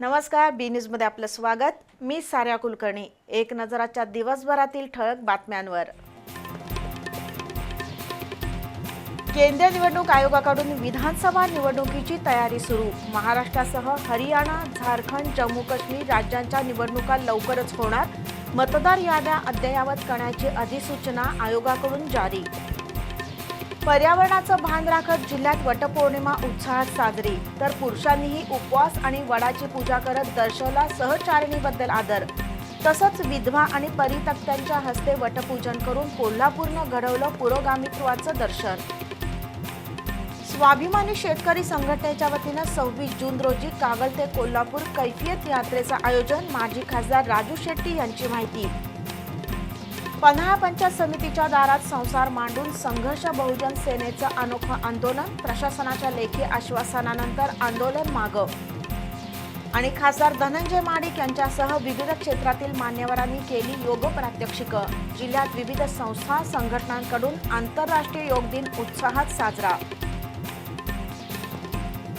नमस्कार बी न्यूजमध्ये आपलं स्वागत. मी साऱ्या कुलकर्णी. एक नजराच्या दिवसभरातील ठळक बातम्यांवर. केंद्रीय निवडणूक आयोगाकडून विधानसभा निवडणुकीची तयारी सुरू. महाराष्ट्रासह हरियाणा झारखंड जम्मू काश्मीर राज्यांच्या निवडणुका लवकरच होणार. मतदार याद्या अद्ययावत करण्याची अधिसूचना आयोगाकडून जारी. पर्यावरणाचं भान राखत जिल्ह्यात वटपौर्णिमा उत्साहात साजरी. तर पुरुषांनीही उपवास आणि वडाची पूजा करत दर्शवला सहचारिणीबद्दल आदर. तसंच विधवा आणि परितक्त्यांच्या हस्ते वटपूजन करून कोल्हापूरनं घडवलं पुरोगामित्वाचं दर्शन. स्वाभिमानी शेतकरी संघटनेच्या वतीनं सव्वीस जून रोजी कागल ते कोल्हापूर कैफियत यात्रेचं आयोजन माजी खासदार राजू शेट्टी यांची माहिती. पन्हाळा पंचायत समितीच्या दारात संसार मांडून संघर्ष बहुजन सेनेचं अनोखं आंदोलन प्रशासनाच्या लेखी आश्वासनानंतर आंदोलन मागं. आणि खासदार धनंजय माडिक यांच्यासह विविध क्षेत्रातील मान्यवरांनी केली योग प्रात्यक्षिकं जिल्ह्यात विविध संस्था संघटनांकडून आंतरराष्ट्रीय योग दिन उत्साहात साजरा.